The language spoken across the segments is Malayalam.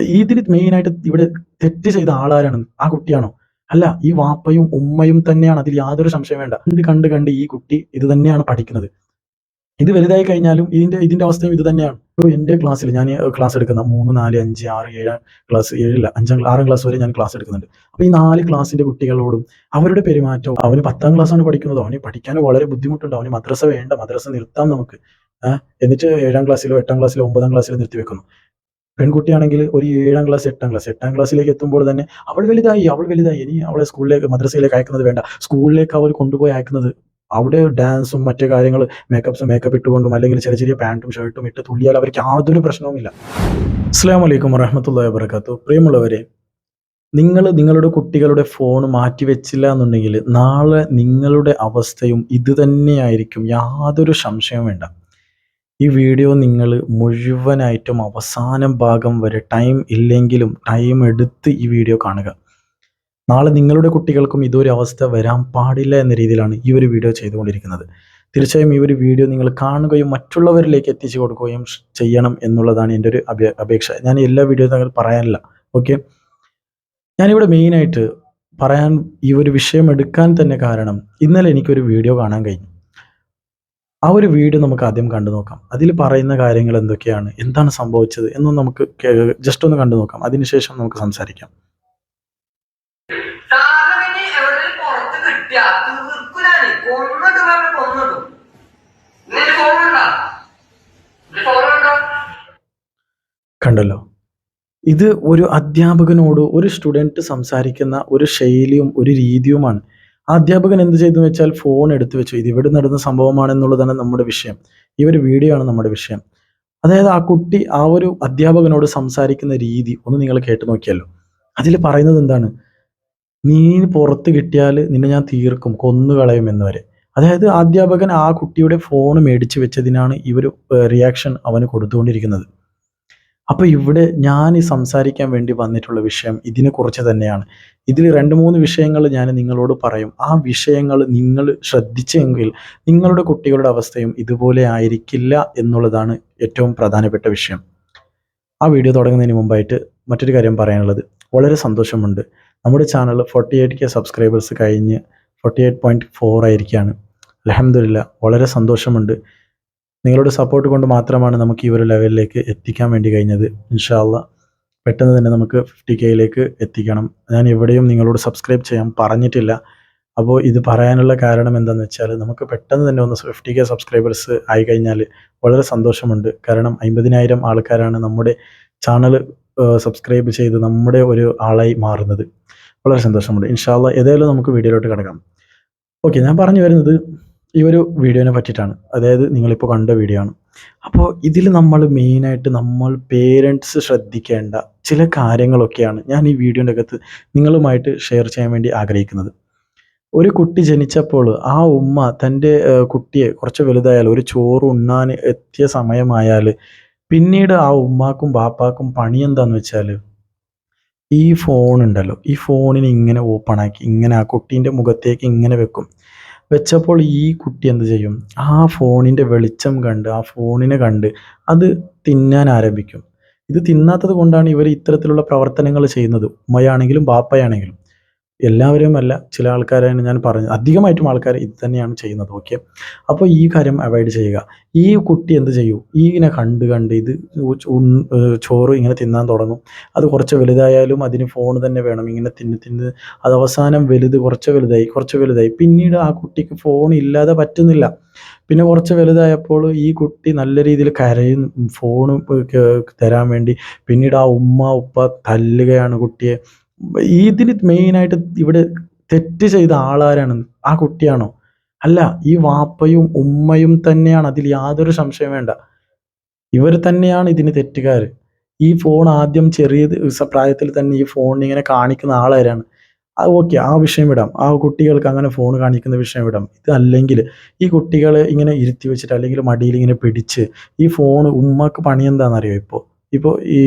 ഇതിൽ മെയിനായിട്ട് ഇവിടെ തെറ്റ് ചെയ്ത ആളാരാണ്? ആ കുട്ടിയാണോ? അല്ല ഈ വാപ്പയും ഉമ്മയും തന്നെയാണ്. അതിൽ യാതൊരു സംശയം വേണ്ട. കണ്ട് കണ്ട് കണ്ട് ഈ കുട്ടി ഇത് തന്നെയാണ് പഠിക്കുന്നത്. ഇത് വലുതായി കഴിഞ്ഞാലും ഇതിന്റെ ഇതിന്റെ അവസ്ഥയും ഇത് തന്നെയാണ്. ഇപ്പോൾ എന്റെ ക്ലാസ്സിൽ ഞാൻ ക്ലാസ് എടുക്കുന്ന മൂന്ന് നാല് അഞ്ച് ആറ് ഏഴ് ക്ലാസ് ഏഴില്ല അഞ്ചാം ആറാം ക്ലാസ് വരെ ഞാൻ ക്ലാസ് എടുക്കുന്നുണ്ട്. അപ്പൊ ഈ നാല് ക്ലാസ്സിന്റെ കുട്ടികളോടും അവരുടെ പെരുമാറ്റവും അവന് പത്താം ക്ലാസ് ആണ് പഠിക്കുന്നത്. അവന് പഠിക്കാൻ വളരെ ബുദ്ധിമുട്ടുണ്ട്. അവന് മദ്രസ വേണ്ട. മദ്രസ നിർത്താം നമുക്ക്. എന്നിട്ട് ഏഴാം ക്ലാസ്സിലോ എട്ടാം ക്ലാസ്സിലോ ഒമ്പതാം ക്ലാസ്സിലോ നിർത്തി വെക്കുന്നു പെൺകുട്ടിയാണെങ്കിൽ ഒരു ഏഴാം ക്ലാസ് എട്ടാം ക്ലാസ് എട്ടാം ക്ലാസ്സിലേക്ക് എത്തുമ്പോൾ തന്നെ അവൾ വലുതായി അവൾ വലുതായി. ഇനി അവളെ സ്കൂളിലേക്ക് മദ്രസയിലേക്ക് അയക്കുന്നത് വേണ്ട. സ്കൂളിലേക്ക് അവർ കൊണ്ടുപോയി അയക്കുന്നത് അവിടെ ഡാൻസും മറ്റു കാര്യങ്ങൾ മേക്കപ്പ്സും മേക്കപ്പ് ഇട്ടുകൊണ്ടും അല്ലെങ്കിൽ ചെറിയ ചെറിയ പാന്റും ഷർട്ടും ഇട്ട് തുള്ളിയാൽ അവർക്ക് യാതൊരു പ്രശ്നവുമില്ല. അസ്സാം വലൈക്കും വറഹമത്തല്ലാ വാബർക്കാത്തു പ്രിയമുള്ളവരെ നിങ്ങൾ നിങ്ങളുടെ കുട്ടികളുടെ ഫോൺ മാറ്റിവെച്ചില്ല എന്നുണ്ടെങ്കിൽ നാളെ നിങ്ങളുടെ അവസ്ഥയും ഇത് തന്നെയായിരിക്കും. യാതൊരു സംശയവും വേണ്ട. ഈ വീഡിയോ നിങ്ങൾ മുഴുവനായിട്ടും അവസാനം ഭാഗം വരെ ടൈം ഇല്ലെങ്കിലും ടൈം എടുത്ത് ഈ വീഡിയോ കാണുക. നാളെ നിങ്ങളുടെ കുട്ടികൾക്കും ഇതൊരു അവസ്ഥ വരാൻ പാടില്ല എന്ന രീതിയിലാണ് ഈ ഒരു വീഡിയോ ചെയ്തുകൊണ്ടിരിക്കുന്നത്. തീർച്ചയായും ഈ ഒരു വീഡിയോ നിങ്ങൾ കാണുകയും മറ്റുള്ളവരിലേക്ക് എത്തിച്ചു കൊടുക്കുകയും ചെയ്യണം എന്നുള്ളതാണ് എന്റെ ഒരു അപേ- അപേക്ഷ. ഞാൻ എല്ലാ വീഡിയോ തങ്ങൾ പറയാനില്ല. ഓക്കെ ഞാനിവിടെ മെയിനായിട്ട് പറയാൻ ഈ ഒരു വിഷയം എടുക്കാൻ തന്നെ കാരണം ഇന്നലെ എനിക്കൊരു വീഡിയോ കാണാൻ കഴിഞ്ഞു. ആ ഒരു വീഡിയോ നമുക്ക് ആദ്യം കണ്ടു നോക്കാം. അതിൽ പറയുന്ന കാര്യങ്ങൾ എന്തൊക്കെയാണ്? എന്താണ് സംഭവിച്ചത്? എന്നും നമുക്ക് ജസ്റ്റ് ഒന്ന് കണ്ടു നോക്കാം. അതിനുശേഷം നമുക്ക് സംസാരിക്കാം. കണ്ടല്ലോ. ഇത് ഒരു അധ്യാപകനോട് ഒരു സ്റ്റുഡന്റ് സംസാരിക്കുന്ന ഒരു ശൈലിയും ഒരു രീതിയുമാണ്. ആ അധ്യാപകൻ എന്ത് ചെയ്തു വെച്ചാൽ ഫോൺ എടുത്തു വെച്ചു. ഇത് ഇവിടെ നടന്ന സംഭവമാണെന്നുള്ളതാണ് നമ്മുടെ വിഷയം. ഈ ഒരു വീഡിയോ ആണ് നമ്മുടെ വിഷയം. അതായത് ആ കുട്ടി ആ ഒരു അധ്യാപകനോട് സംസാരിക്കുന്ന രീതി ഒന്ന് നിങ്ങൾ കേട്ടു നോക്കിയല്ലോ അതിൽ പറയുന്നത് എന്താണ്? നീ പുറത്ത് കിട്ടിയാൽ നിന്നെ ഞാൻ തീർക്കും കൊന്നുകളയും എന്ന് വരെ. അതായത് അധ്യാപകൻ ആ കുട്ടിയുടെ ഫോൺ മേടിച്ചു വെച്ചതിനാണ് ഒരു റിയാക്ഷൻ അവന് കൊടുത്തുകൊണ്ടിരിക്കുന്നത്. അപ്പൊ ഇവിടെ ഞാൻ സംസാരിക്കാൻ വേണ്ടി വന്നിട്ടുള്ള വിഷയം ഇതിനെ ഇതിനെക്കുറിച്ച് തന്നെയാണ്. ഇതിൽ രണ്ട് മൂന്ന് വിഷയങ്ങൾ ഞാൻ നിങ്ങളോട് പറയും. ആ വിഷയങ്ങൾ നിങ്ങൾ ശ്രദ്ധിച്ചെങ്കിൽ നിങ്ങളുടെ കുട്ടികളുടെ അവസ്ഥയും ഇതുപോലെ ആയിരിക്കില്ല എന്നുള്ളതാണ് ഏറ്റവും പ്രധാനപ്പെട്ട വിഷയം. ആ വീഡിയോ തുടങ്ങുന്നതിന് മുമ്പായിട്ട് മറ്റൊരു കാര്യം പറയാനുള്ളത്. വളരെ സന്തോഷമുണ്ട്. നമ്മുടെ channel forty eight K subscribers കഴിഞ്ഞ് ഫോർട്ടി എയ്റ്റ് പോയിന്റ് ഫോർ ആയിരിക്കുകയാണ് അലഹമില്ല വളരെ സന്തോഷമുണ്ട്. നിങ്ങളുടെ സപ്പോർട്ട് കൊണ്ട് മാത്രമാണ് നമുക്ക് ഈ ഒരു ലെവലിലേക്ക് എത്തിക്കാൻ വേണ്ടി കഴിഞ്ഞത്. ഇൻഷാല്ല പെട്ടെന്ന് തന്നെ നമുക്ക് ഫിഫ്റ്റി കെയിലേക്ക് എത്തിക്കണം. ഞാൻ എവിടെയും നിങ്ങളോട് സബ്സ്ക്രൈബ് ചെയ്യാൻ പറഞ്ഞിട്ടില്ല. അപ്പോൾ ഇത് പറയാനുള്ള കാരണം എന്താണെന്ന് വെച്ചാൽ നമുക്ക് പെട്ടെന്ന് തന്നെ ഒന്ന് ഫിഫ്റ്റി കെ സബ്സ്ക്രൈബേഴ്സ് ആയി കഴിഞ്ഞാൽ വളരെ സന്തോഷമുണ്ട്. കാരണം അമ്പതിനായിരം ആൾക്കാരാണ് നമ്മുടെ ചാനൽ സബ്സ്ക്രൈബ് ചെയ്ത് നമ്മുടെ ഒരു ആളായി മാറുന്നത്. വളരെ സന്തോഷമുണ്ട്. ഇൻഷാല്ല ഏതായാലും നമുക്ക് വീഡിയോയിലോട്ട് കിടക്കാം. ഓക്കെ ഞാൻ പറഞ്ഞു വരുന്നത് ഈ ഒരു വീഡിയോനെ പറ്റിയിട്ടാണ്. അതായത് നിങ്ങളിപ്പോൾ കണ്ട വീഡിയോ ആണ്. അപ്പോൾ ഇതിൽ നമ്മൾ മെയിനായിട്ട് നമ്മൾ പേരൻസ് ശ്രദ്ധിക്കേണ്ട ചില കാര്യങ്ങളൊക്കെയാണ് ഞാൻ ഈ വീഡിയോന്റെ അകത്ത് നിങ്ങളുമായിട്ട് ഷെയർ ചെയ്യാൻ വേണ്ടി ആഗ്രഹിക്കുന്നത്. ഒരു കുട്ടി ജനിച്ചപ്പോൾ ആ ഉമ്മ തന്റെ കുട്ടിയെ കുറച്ച് വലുതായാൽ ഒരു ചോറ് ഉണ്ണാൻ എത്തിയ സമയമായാൽ പിന്നീട് ആ ഉമ്മാക്കും ബാപ്പാക്കും പണി എന്താന്ന് വെച്ചാൽ ഈ ഫോൺ ഉണ്ടല്ലോ. ഈ ഫോണിനെ ഇങ്ങനെ ഓപ്പണാക്കി ഇങ്ങനെ ആ കുട്ടീന്റെ മുഖത്തേക്ക് ഇങ്ങനെ വെക്കും. വെച്ചപ്പോൾ ഈ കുട്ടി എന്ത് ചെയ്യും? ആ ഫോണിന്റെ വെളിച്ചം കണ്ട് ആ ഫോണിനെ കണ്ട് അത് തിന്നാൻ ആരംഭിക്കും. ഇത് തിന്നാത്തത് കൊണ്ടാണ് ഇവർ ഇത്തരത്തിലുള്ള പ്രവർത്തനങ്ങൾ ചെയ്യുന്നത്. ഉമ്മയാണെങ്കിലും ബാപ്പയാണെങ്കിലും. എല്ലാവരും അല്ല ചില ആൾക്കാരാണ് ഞാൻ പറഞ്ഞത് അധികമായിട്ടും ആൾക്കാർ ഇത് തന്നെയാണ് ചെയ്യുന്നത് ഓക്കെ അപ്പോൾ ഈ കാര്യം അവോയ്ഡ് ചെയ്യുക. ഈ കുട്ടി എന്ത് ചെയ്യൂ? ഈ ഇങ്ങനെ കണ്ട് കണ്ട് ഇത് ചോറ് ഇങ്ങനെ തിന്നാൻ തുടങ്ങും. അത് കുറച്ച് വലുതായാലും അതിന് ഫോൺ തന്നെ വേണം. ഇങ്ങനെ തിന്ന് തിന്ന് അത് അവസാനം വലുത് കുറച്ച് വലുതായി കുറച്ച് വലുതായി. പിന്നീട് ആ കുട്ടിക്ക് ഫോൺ ഇല്ലാതെ പറ്റുന്നില്ല. പിന്നെ കുറച്ച് വലുതായപ്പോൾ ഈ കുട്ടി നല്ല രീതിയിൽ കരയും ഫോൺ തരാൻ വേണ്ടി. പിന്നീട് ആ ഉമ്മ ഉപ്പ തല്ലുകയാണ് കുട്ടിയെ. ഇതിന് മെയിനായിട്ട് ഇവിടെ തെറ്റ് ചെയ്ത ആളാരാണ്? ആ കുട്ടിയാണോ? അല്ല ഈ വാപ്പയും ഉമ്മയും തന്നെയാണ്. അതിൽ യാതൊരു സംശയം വേണ്ട. ഇവർ തന്നെയാണ് ഇതിന് തെറ്റുകാർ ഈ ഫോൺ ആദ്യം ചെറിയ പ്രായത്തിൽ തന്നെ ഈ ഫോൺ ഇങ്ങനെ കാണിക്കുന്ന ആളാരാണ്? ഓക്കെ ആ വിഷയം വിടാം. ആ കുട്ടികൾക്ക് അങ്ങനെ ഫോൺ കാണിക്കുന്ന വിഷയം വിടാം. ഇത് അല്ലെങ്കിൽ ഈ കുട്ടികളെ ഇങ്ങനെ ഇരുത്തി വെച്ചിട്ട് അല്ലെങ്കിൽ മടിയിൽ ഇങ്ങനെ പിടിച്ച് ഈ ഫോൺ ഉമ്മക്ക് പണി എന്താണെന്നറിയോ ഇപ്പോൾ ഇപ്പോൾ ഈ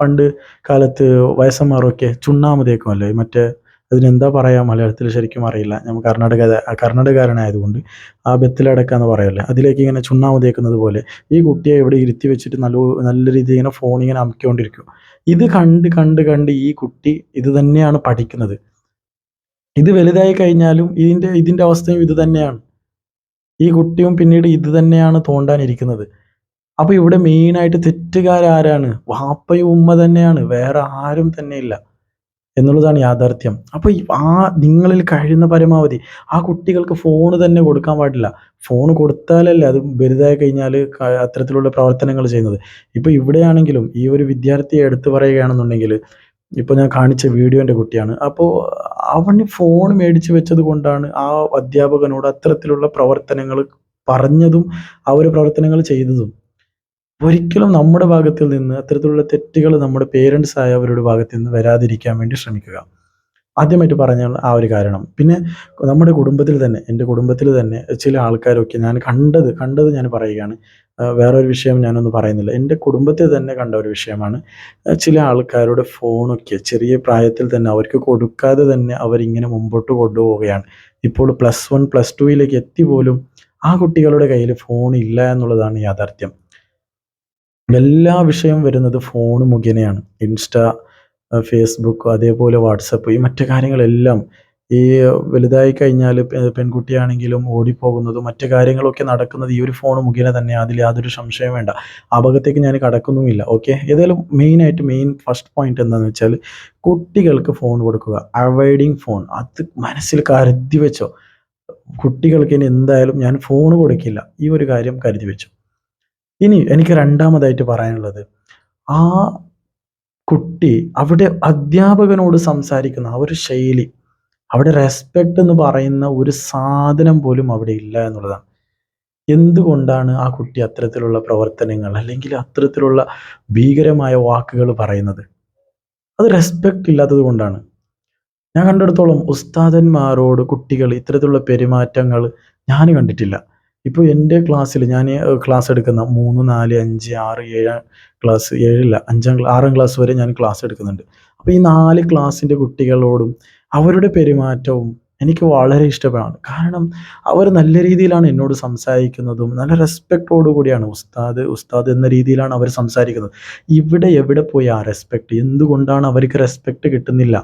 പണ്ട് കാലത്ത് വയസ്സന്മാരൊക്കെ ചുണ്ണാമ്പ് തേക്കുമല്ലോ മറ്റേ അതിനെന്താ പറയുക മലയാളത്തിൽ ശരിക്കും അറിയില്ല. ഞാൻ കർണാടക കർണാടകക്കാരനായതുകൊണ്ട് ആ ബെത്തിലടക്ക എന്ന് പറയല്ലേ. അതിലേക്ക് ഇങ്ങനെ ചുണ്ണാമ്പ് പോലെ ഈ കുട്ടിയെ ഇവിടെ ഇരുത്തി വെച്ചിട്ട് നല്ല നല്ല രീതിയിൽ ഇങ്ങനെ ഫോൺ ഇങ്ങനെ അമിക്കൊണ്ടിരിക്കും ഇത് കണ്ട് കണ്ട് കണ്ട് ഈ കുട്ടി ഇത് തന്നെയാണ് പഠിക്കുന്നത്. ഇത് വലുതായി കഴിഞ്ഞാലും ഇതിന്റെ ഇതിന്റെ അവസ്ഥയും ഇത് തന്നെയാണ്. ഈ കുട്ടിയും പിന്നീട് ഇത് തന്നെയാണ് തോണ്ടാനിരിക്കുന്നത്. അപ്പൊ ഇവിടെ മെയിനായിട്ട് തെറ്റുകാരാരാണ്? വാപ്പയും ഉമ്മ തന്നെയാണ്. വേറെ ആരും തന്നെ ഇല്ല. എന്നുള്ളതാണ് യാഥാർത്ഥ്യം. അപ്പൊ ആ നിങ്ങളിൽ കഴിയുന്ന പരമാവധി ആ കുട്ടികൾക്ക് ഫോൺ തന്നെ കൊടുക്കാൻ പാടില്ല. ഫോൺ കൊടുത്താലല്ലേ അത് വലുതായി കഴിഞ്ഞാൽ അത്തരത്തിലുള്ള പ്രവർത്തനങ്ങൾ ചെയ്യുന്നത്. ഇപ്പൊ ഇവിടെയാണെങ്കിലും ഈ ഒരു വിദ്യാർത്ഥിയെ എടുത്തു പറയുകയാണെന്നുണ്ടെങ്കിൽ ഇപ്പൊ ഞാൻ കാണിച്ച വീഡിയോന്റെ കുട്ടിയാണ്. അപ്പോൾ അവന് ഫോൺ മേടിച്ചു വെച്ചത് കൊണ്ടാണ് ആ അധ്യാപകനോട് അത്തരത്തിലുള്ള പ്രവർത്തനങ്ങൾ പറഞ്ഞതും ആ ഒരു പ്രവർത്തനങ്ങൾ ചെയ്തതും. ഒരിക്കലും നമ്മുടെ ഭാഗത്തിൽ നിന്ന് അത്തരത്തിലുള്ള തെറ്റുകൾ നമ്മുടെ പേരൻസ് ആയവരുടെ ഭാഗത്ത് നിന്ന് വരാതിരിക്കാൻ വേണ്ടി ശ്രമിക്കുക. ആദ്യമായിട്ട് പറഞ്ഞാൽ ആ ഒരു കാരണം. പിന്നെ നമ്മുടെ കുടുംബത്തിൽ തന്നെ എന്റെ കുടുംബത്തിൽ തന്നെ ചില ആൾക്കാരൊക്കെ ഞാൻ കണ്ടത് കണ്ടത് ഞാൻ പറയുകയാണ്. വേറൊരു വിഷയം ഞാനൊന്നും പറയുന്നില്ല. എന്റെ കുടുംബത്തിൽ തന്നെ കണ്ട ഒരു വിഷയമാണ്. ചില ആൾക്കാരുടെ ഫോണൊക്കെ ചെറിയ പ്രായത്തിൽ തന്നെ അവർക്ക് കൊടുക്കാതെ തന്നെ അവരിങ്ങനെ മുമ്പോട്ട് കൊണ്ടുപോവുകയാണ്. ഇപ്പോൾ പ്ലസ് വൺ പ്ലസ് ടുവിലേക്ക് എത്തി പോലും ആ കുട്ടികളുടെ കയ്യിൽ ഫോൺ ഇല്ല എന്നുള്ളതാണ് യാഥാർത്ഥ്യം. എല്ലാ വിഷയം വരുന്നത് ഫോൺ മുഖേനയാണ്. ഇൻസ്റ്റ ഫേസ്ബുക്ക് അതേപോലെ വാട്സപ്പ് ഈ മറ്റു കാര്യങ്ങളെല്ലാം ഈ വലുതായി കഴിഞ്ഞാൽ പെൺകുട്ടിയാണെങ്കിലും ഓടിപ്പോകുന്നതും മറ്റു കാര്യങ്ങളൊക്കെ നടക്കുന്നത് ഈ ഒരു ഫോൺ മുഖേന തന്നെ. അതിൽ യാതൊരു സംശയം വേണ്ട. അപകടത്തേക്ക് ഞാൻ കടക്കുന്നുമില്ല. ഓക്കെ ഏതായാലും മെയിനായിട്ട് മെയിൻ ഫസ്റ്റ് പോയിന്റ് എന്താണെന്ന് വെച്ചാൽ കുട്ടികൾക്ക് ഫോൺ കൊടുക്കുക. അവൈഡിങ് ഫോൺ അത് മനസ്സിൽ കരുതി വെച്ചോ. കുട്ടികൾക്ക് ഇനി എന്തായാലും ഞാൻ ഫോൺ കൊടുക്കില്ല. ഈ ഒരു കാര്യം കരുതി വെച്ചു. ഇനി എനിക്ക് രണ്ടാമതായിട്ട് പറയാനുള്ളത് ആ കുട്ടി അവിടെ അധ്യാപകനോട് സംസാരിക്കുന്ന ആ ഒരു ശൈലി അവിടെ റെസ്പെക്ട് എന്ന് പറയുന്ന ഒരു സാധനം പോലും അവിടെ ഇല്ല എന്നുള്ളതാണ്. എന്തുകൊണ്ടാണ് ആ കുട്ടി അത്തരത്തിലുള്ള പ്രവർത്തനങ്ങൾ അല്ലെങ്കിൽ അത്തരത്തിലുള്ള ഭീകരമായ വാക്കുകൾ പറയുന്നത്? അത് റെസ്പെക്ട് ഇല്ലാത്തത് കൊണ്ടാണ്. ഞാൻ കണ്ടിടത്തോളം ഉസ്താദന്മാരോട് കുട്ടികൾ ഇത്തരത്തിലുള്ള പെരുമാറ്റങ്ങൾ ഞാൻ കണ്ടിട്ടില്ല. ഇപ്പോൾ എന്റെ ക്ലാസ്സിൽ ഞാൻ ക്ലാസ് എടുക്കുന്ന മൂന്ന് നാല് അഞ്ച് ആറ് ഏഴ് ക്ലാസ് ഏഴില്ല അഞ്ചാം ആറാം ക്ലാസ് വരെ ഞാൻ ക്ലാസ് എടുക്കുന്നുണ്ട്. അപ്പോൾ ഈ നാല് ക്ലാസ്സിന്റെ കുട്ടികളോടും അവരുടെ പെരുമാറ്റവും എനിക്ക് വളരെ ഇഷ്ടപ്പെടാണ്. കാരണം അവർ നല്ല രീതിയിലാണ് എന്നോട് സംസാരിക്കുന്നതും നല്ല റെസ്പെക്റ്റോടു കൂടിയാണ് ഉസ്താദ് ഉസ്താദ് എന്ന രീതിയിലാണ് അവർ സംസാരിക്കുന്നത്. ഇവിടെ എവിടെ പോയി ആ റെസ്പെക്റ്റ് എന്തുകൊണ്ടാണ് അവർക്ക് റെസ്പെക്റ്റ് കിട്ടുന്നില്ല?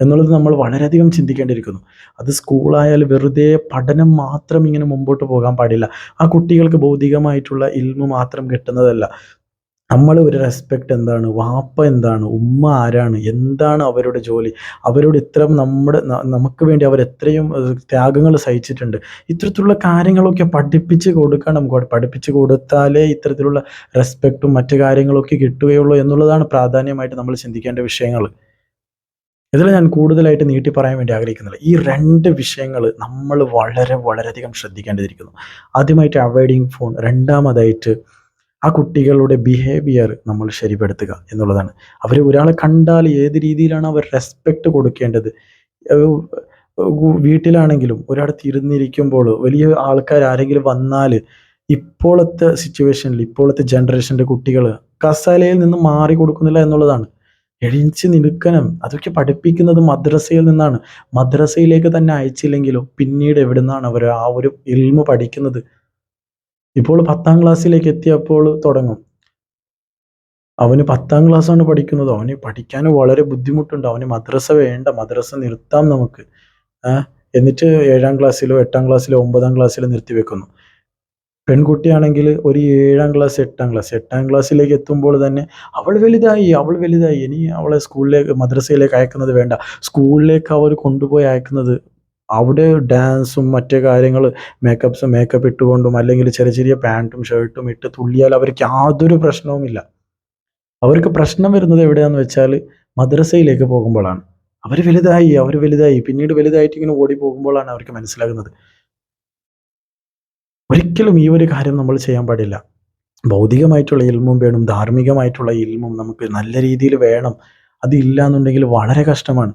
എന്നുള്ളത് നമ്മൾ വളരെയധികം ചിന്തിക്കേണ്ടിയിരിക്കുന്നു. അത് സ്കൂളായാൽ വെറുതെ പഠനം മാത്രം ഇങ്ങനെ മുമ്പോട്ട് പോകാൻ പാടില്ല. ആ കുട്ടികൾക്ക് ഭൗതികമായിട്ടുള്ള ഇൽമ മാത്രം കിട്ടുന്നതല്ല. നമ്മൾ ഒരു റെസ്പെക്റ്റ് എന്താണ്? വാപ്പ എന്താണ്? ഉമ്മ ആരാണ്? എന്താണ് അവരുടെ ജോലി? അവരോട് ഇത്രയും നമ്മുടെ നമുക്ക് വേണ്ടി അവർ എത്രയും ത്യാഗങ്ങൾ സഹിച്ചിട്ടുണ്ട്. ഇത്തരത്തിലുള്ള കാര്യങ്ങളൊക്കെ പഠിപ്പിച്ച് കൊടുക്കണം. പഠിപ്പിച്ച് കൊടുത്താലേ ഇത്തരത്തിലുള്ള റെസ്പെക്റ്റും മറ്റു കാര്യങ്ങളൊക്കെ കിട്ടുകയുള്ളൂ എന്നുള്ളതാണ് പ്രാധാന്യമായിട്ട് നമ്മൾ ചിന്തിക്കേണ്ട വിഷയങ്ങൾ. ഇതിൽ ഞാൻ കൂടുതലായിട്ട് നീട്ടി പറയാൻ വേണ്ടി ആഗ്രഹിക്കുന്നില്ല. ഈ രണ്ട് വിഷയങ്ങൾ നമ്മൾ വളരെ വളരെയധികം ശ്രദ്ധിക്കേണ്ടതിരിക്കുന്നു ആദ്യമായിട്ട് അവൈഡിങ് ഫോൺ രണ്ടാമതായിട്ട് ആ കുട്ടികളുടെ ബിഹേവിയർ നമ്മൾ ശരിപ്പെടുത്തുക എന്നുള്ളതാണ്. അവർ ഒരാളെ കണ്ടാൽ ഏത് രീതിയിലാണ് അവർ റെസ്പെക്റ്റ് കൊടുക്കേണ്ടത്? വീട്ടിലാണെങ്കിലും ഒരിടത്ത് ഇരുന്നിരിക്കുമ്പോൾ വലിയ ആൾക്കാർ ആരെങ്കിലും വന്നാൽ ഇപ്പോഴത്തെ സിറ്റുവേഷനിൽ ഇപ്പോഴത്തെ ജനറേഷന്റെ കുട്ടികൾ കസാലയിൽ നിന്ന് മാറി കൊടുക്കുന്നില്ല എന്നുള്ളതാണ്. എഴുന്നേച്ച് നിൽക്കണം. അതൊക്കെ പഠിപ്പിക്കുന്നത് മദ്രസയിൽ നിന്നാണ്. മദ്രസയിലേക്ക് തന്നെ അയച്ചില്ലെങ്കിലോ പിന്നീട് എവിടുന്നാണ് അവർ ആ ഒരു ഇൽമ പഠിക്കുന്നത്? ഇപ്പോൾ പത്താം ക്ലാസ്സിലേക്ക് എത്തിയപ്പോൾ തുടങ്ങും. അവന് പത്താം ക്ലാസ്സാണ് പഠിക്കുന്നത്. അവന് പഠിക്കാൻ വളരെ ബുദ്ധിമുട്ടുണ്ട്. അവന് മദ്രസ വേണ്ട. മദ്രസ നിർത്താം നമുക്ക്. എന്നിട്ട് ഏഴാം ക്ലാസ്സിലോ എട്ടാം ക്ലാസ്സിലോ ഒമ്പതാം ക്ലാസ്സിലോ നിർത്തി വെക്കുന്നു പെൺകുട്ടിയാണെങ്കിൽ ഒരു ഏഴാം ക്ലാസ് എട്ടാം ക്ലാസ് എട്ടാം ക്ലാസ്സിലേക്ക് എത്തുമ്പോൾ തന്നെ അവൾ വലുതായി അവൾ വലുതായി. ഇനി അവളെ സ്കൂളിലേക്ക് മദ്രസയിലേക്ക് അയക്കുന്നത് വേണ്ട. സ്കൂളിലേക്ക് അവർ കൊണ്ടുപോയി അയക്കുന്നത് അവിടെ ഡാൻസും മറ്റു കാര്യങ്ങൾ മേക്കപ്സും മേക്കപ്പ് ഇട്ടുകൊണ്ടും അല്ലെങ്കിൽ ചെറിയ ചെറിയ പാന്റും ഷർട്ടും ഇട്ട് തുള്ളിയാൽ അവർക്ക് യാതൊരു പ്രശ്നവുമില്ല അവർക്ക് പ്രശ്നം വരുന്നത് എവിടെയാന്ന് വെച്ചാൽ മദ്രസയിലേക്ക് പോകുമ്പോഴാണ്. അവർ വലുതായി അവർ വലുതായി. പിന്നീട് വലുതായിട്ട് ഇങ്ങനെ ഓടി പോകുമ്പോഴാണ് അവർക്ക് മനസ്സിലാകുന്നത്. ഒരിക്കലും ഈ ഒരു കാര്യം നമ്മൾ ചെയ്യാൻ പാടില്ല. ഭൗതികമായിട്ടുള്ള ഇൽമും വേണം ധാർമ്മികമായിട്ടുള്ള ഇൽമും നമുക്ക് നല്ല രീതിയിൽ വേണം. അതില്ല എന്നുണ്ടെങ്കിൽ വളരെ കഷ്ടമാണ്.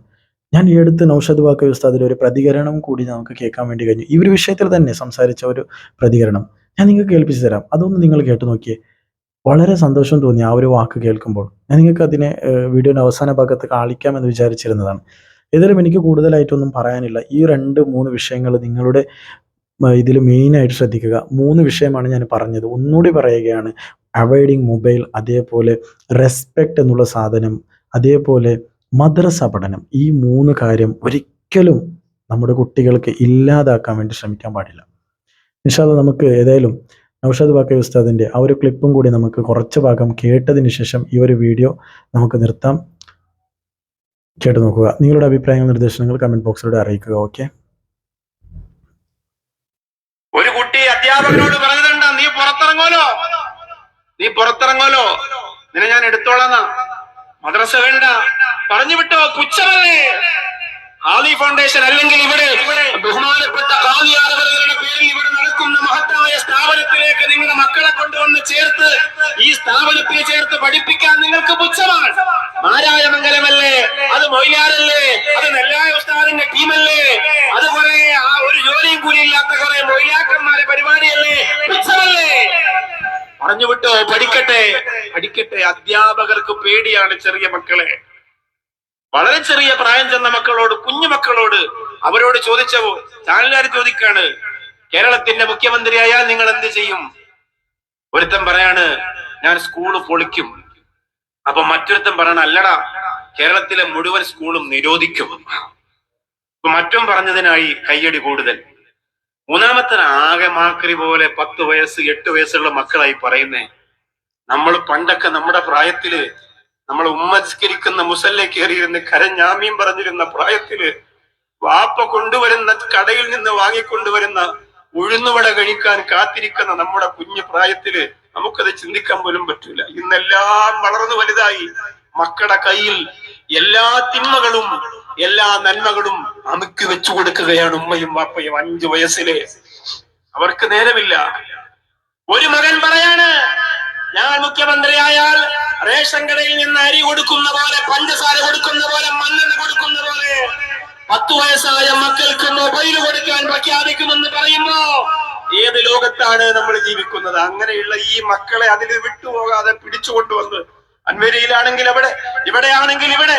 ഞാൻ ഈ അടുത്ത് നൗഷദ് വാക്ക ഉസ്താദിൽ ഒരു പ്രതികരണം കൂടി നമുക്ക് കേൾക്കാൻ വേണ്ടി കഴിഞ്ഞു. ഈ ഒരു വിഷയത്തിൽ തന്നെ സംസാരിച്ച ഒരു പ്രതികരണം ഞാൻ നിങ്ങൾക്ക് കേൾപ്പിച്ചു തരാം. അതൊന്ന് നിങ്ങൾ കേട്ടു നോക്കിയേ. വളരെ സന്തോഷം തോന്നി ആ ഒരു വാക്ക് കേൾക്കുമ്പോൾ. ഞാൻ നിങ്ങൾക്ക് അതിനെ വീഡിയോയുടെ അവസാന ഭാഗത്ത് കാണിക്കാമെന്ന് വിചാരിച്ചിരുന്നതാണ്. ഏതായാലും എനിക്ക് കൂടുതലായിട്ടൊന്നും പറയാനില്ല. ഈ രണ്ട് മൂന്ന് വിഷയങ്ങൾ നിങ്ങളുടെ ഇതിൽ മെയിനായിട്ട് ശ്രദ്ധിക്കുക. മൂന്ന് വിഷയമാണ് ഞാൻ പറഞ്ഞത്. ഒന്നുകൂടി പറയുകയാണ് അവോയ്ഡിങ് മൊബൈൽ അതേപോലെ റെസ്പെക്റ്റ് എന്നുള്ള സാധനം അതേപോലെ മദ്രസ പഠനം. ഈ മൂന്ന് കാര്യം ഒരിക്കലും നമ്മുടെ കുട്ടികൾക്ക് ഇല്ലാതാക്കാൻ വേണ്ടി ശ്രമിക്കാൻ പാടില്ല. നിഷാദ് നമുക്ക് ഏതായാലും നൗഷാദ് ബാക്കി ഉസ്താദിന്റെ ആ ഒരു ക്ലിപ്പും കൂടി നമുക്ക് കുറച്ച് ഭാഗം കേട്ടതിന് ശേഷം ഈ ഒരു വീഡിയോ നമുക്ക് നിർത്താം. കേട്ടു നോക്കുക. നിങ്ങളുടെ അഭിപ്രായങ്ങൾ നിർദ്ദേശങ്ങൾ കമന്റ് ബോക്സിലൂടെ അറിയിക്കുക. ഓക്കെ ഒരു കുട്ടി അധ്യാപകനോട് പറഞ്ഞതണ്ട നീ പുറത്തിറങ്ങോലോ നീ പുറത്തിറങ്ങോലോ നിന്നെ ഞാൻ എടുത്തോളാന്നാ മദ്രസ വേണ്ട. പറഞ്ഞു വിട്ടോ പുച്ഛമല്ലേ ഹാലി ഫൗണ്ടേഷൻ അല്ലെങ്കിൽ ഇവിടെ ബഹുമാനപ്പെട്ട ഹാലിയാരവരുടെ പേരിൽ ഇവിടെ നടക്കുന്ന മഹത്തായ സ്ഥാപനത്തിലേക്ക് നിങ്ങളുടെ മക്കളെ കൊണ്ടുവന്ന് ചേർത്ത് ഈ സ്ഥാപനത്തിൽ ചേർത്ത് പഠിപ്പിക്കാൻ നിങ്ങൾക്ക് പുച്ഛമാണ്. മാരായ മംഗലമല്ലേ അത് മൊയിലാരല്ലേ? അത് നെല്ലായ ഉസ്താദിന്റെ ടീമല്ലേ? അത് കുറെ ആ ഒരു ജോലിയും കൂലി ഇല്ലാത്ത കുറെ മൊയിലാക്കന്മാരെ പരിപാടിയല്ലേ? പുച്ഛമല്ലേ? പറഞ്ഞു വിട്ടോ പഠിക്കട്ടെ? പഠിക്കട്ടെ? അധ്യാപകർക്ക് പേടിയാണ് ചെറിയ മക്കളെ. വളരെ ചെറിയ പ്രായം ചെന്ന മക്കളോട് കുഞ്ഞു മക്കളോട് അവരോട് ചോദിച്ചവോ ചാനലുകാർ ചോദിക്കാണ് കേരളത്തിന്റെ മുഖ്യമന്ത്രിയായാൽ നിങ്ങൾ എന്ത് ചെയ്യും? ഒരുത്തൻ പറയാണ് ഞാൻ സ്കൂൾ പൊളിക്കും. അപ്പൊ മറ്റൊരുത്തൻ പറയണ അല്ലടാ കേരളത്തിലെ മുഴുവൻ സ്കൂളും നിരോധിക്കും. അപ്പൊ മറ്റും പറഞ്ഞതിനായി കയ്യടി കൂടുതൽ. മൂന്നാമത്തെ ആകെ മാക്രി പോലെ പത്ത് വയസ്സ് എട്ട് വയസ്സുള്ള മക്കളായി പറയുന്നേ നമ്മൾ പണ്ടൊക്കെ നമ്മുടെ പ്രായത്തിൽ നമ്മൾ ഉമ്മസ്കരിക്കുന്ന മുസല്ലെ കയറിയിരുന്ന് കരഞ്ഞാമ്യം പറഞ്ഞിരുന്ന പ്രായത്തിൽ വാപ്പ കൊണ്ടുവരുന്ന കടയിൽ നിന്ന് വാങ്ങിക്കൊണ്ടുവരുന്ന ഉഴുന്നുവട കഴിക്കാൻ കാത്തിരിക്കുന്ന നമ്മുടെ കുഞ്ഞു പ്രായത്തിൽ നമുക്കത് ചിന്തിക്കാൻ പോലും പറ്റൂല. ഇന്നെല്ലാം വളർന്നു വലുതായി മക്കളുടെ കയ്യിൽ എല്ലാ തിന്മകളും എല്ലാ നന്മകളും അമുക്കി വെച്ചു കൊടുക്കുകയാണ് ഉമ്മയും വാപ്പയും അഞ്ചു വയസ്സിലെ. അവർക്ക് നേരമില്ല. ഒരു മകൻ പറയാണ് ഞാൻ മുഖ്യമന്ത്രിയായാൽ റേഷൻ കടയിൽ നിന്ന് അരി കൊടുക്കുന്ന പോലെ പഞ്ചസാര കൊടുക്കുന്ന പോലെ മണ്ണെണ്ണ കൊടുക്കുന്ന പോലെ പത്തു വയസ്സായ മക്കൾക്ക് മൊബൈൽ കൊടുക്കാൻ പ്രഖ്യാപിക്കുമെന്ന് പറയുമ്പോ ഏത് ലോകത്താണ് നമ്മൾ ജീവിക്കുന്നത്? അങ്ങനെയുള്ള ഈ മക്കളെ അതിൽ വിട്ടുപോകാതെ പിടിച്ചുകൊണ്ടുവന്ന് അൻവരിയിലാണെങ്കിൽ അവിടെ ഇവിടെയാണെങ്കിൽ ഇവിടെ.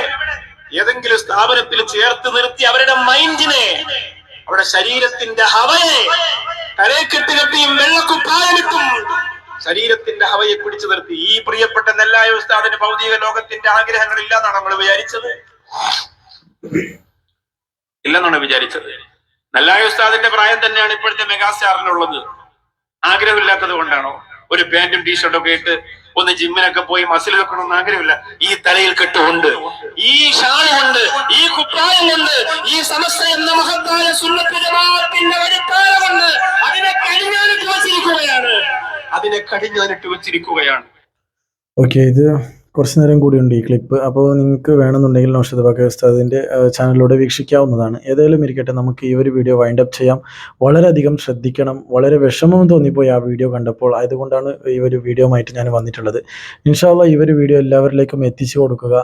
ഏതെങ്കിലും സ്ഥാപനത്തിൽ ചേർത്ത് നിർത്തി അവരുടെ മൈൻഡിനെ അവരുടെ ശരീരത്തിന്റെ ഹവയെ തലക്കെട്ട് കെട്ടിയും വെള്ളക്കുപ്പായമിട്ടും ശരീരത്തിന്റെ ഹവയെ പിടിച്ചു നിർത്തി. ഈ പ്രിയപ്പെട്ട നെല്ലായ ഉസ്താദിന് ഭൗതിക ലോകത്തിന്റെ ആഗ്രഹങ്ങൾ ഇല്ലെന്നാണ് നമ്മൾ വിചാരിച്ചത്? ഇല്ലെന്നാണ് വിചാരിച്ചത്. നെല്ലായ ഉസ്താദിന്റെ പ്രായം തന്നെയാണ് ഇപ്പോഴത്തെ മെഗാസ്റ്റാറിനുള്ളത്. ആഗ്രഹമില്ലാത്തത് കൊണ്ടാണോ? ഒരു പാന്റും ടീഷർട്ടും ഒക്കെ ഇട്ട് ഒന്ന് ജിമ്മിനൊക്കെ പോയി മസിൽ വെക്കണമെന്ന് ആഗ്രഹമില്ല. ഈ തലയിൽ കെട്ടുകൊണ്ട് ഈ ഷാളുണ്ട് ഈ കുപ്പായം ഈ സമസ്ത എന്ന മഹത്തായ സുന്നത്ത് ജമാഅത്തിന്റെ വഴിത്താര കൊണ്ട് അതിനെ കടിഞ്ഞാനിട്ട് വച്ചിരിക്കുകയാണ് അതിനെ കടിഞ്ഞാനിട്ട് വെച്ചിരിക്കുകയാണ് ഓക്കെ ഇത് കുറച്ച് നേരം കൂടിയുണ്ട് ഈ ക്ലിപ്പ് അപ്പോൾ നിങ്ങൾക്ക് വേണമെന്നുണ്ടെങ്കിൽ നൗഷദ് ബാക്കി ഉസ്താദിന്റെ ചാനലിലൂടെ വീക്ഷിക്കാവുന്നതാണ്. ഏതായാലും ഇരിക്കട്ടെ നമുക്ക് ഈ ഒരു വീഡിയോ വൈൻഡ് അപ്പ് ചെയ്യാം. വളരെയധികം ശ്രദ്ധിക്കണം വളരെ വിഷമം തോന്നിപ്പോയി ആ വീഡിയോ കണ്ടപ്പോൾ. അതുകൊണ്ടാണ് ഈ ഒരു വീഡിയോ ആയിട്ട് ഞാൻ വന്നിട്ടുള്ളത്. ഇൻഷാല്ല ഈ ഒരു വീഡിയോ എല്ലാവരിലേക്കും എത്തിച്ചു കൊടുക്കുക.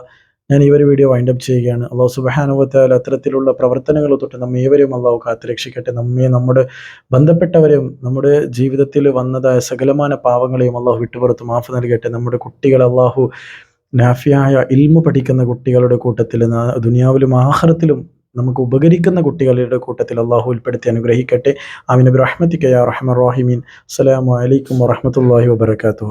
ഞാൻ ഈ ഒരു വീഡിയോ വൈൻഡപ്പ് ചെയ്യുകയാണ്. അള്ളാഹു സുബഹാനുഭവത്താൽ അത്തരത്തിലുള്ള പ്രവർത്തനങ്ങൾ തൊട്ട് നമ്മെ ഏവരെയും അള്ളാഹു കാത്തുരക്ഷിക്കട്ടെ നമ്മെ നമ്മുടെ ബന്ധപ്പെട്ടവരെയും നമ്മുടെ ജീവിതത്തിൽ വന്നതായ സകലമാന പാവങ്ങളെയും അള്ളാഹു വിട്ടുപുറത്ത് മാഫ് നൽകട്ടെ. നമ്മുടെ കുട്ടികൾ അള്ളാഹു നാഫിയായ ഇൽമു പഠിക്കുന്ന കുട്ടികളുടെ കൂട്ടത്തിൽ ദുനിയാവിലും ആഹാരത്തിലും നമുക്ക് ഉപകരിക്കുന്ന കുട്ടികളുടെ കൂട്ടത്തിൽ അള്ളാഹു ഉൾപ്പെടുത്തി അനുഗ്രഹിക്കട്ടെ. ആമിനബി റഹ്മത്തിക്കയ റഹ്മർ റഹിമീൻ അസ്സലാമു അലൈക്കും വറഹമത്തല്ലാഹി വബർക്കാത്തു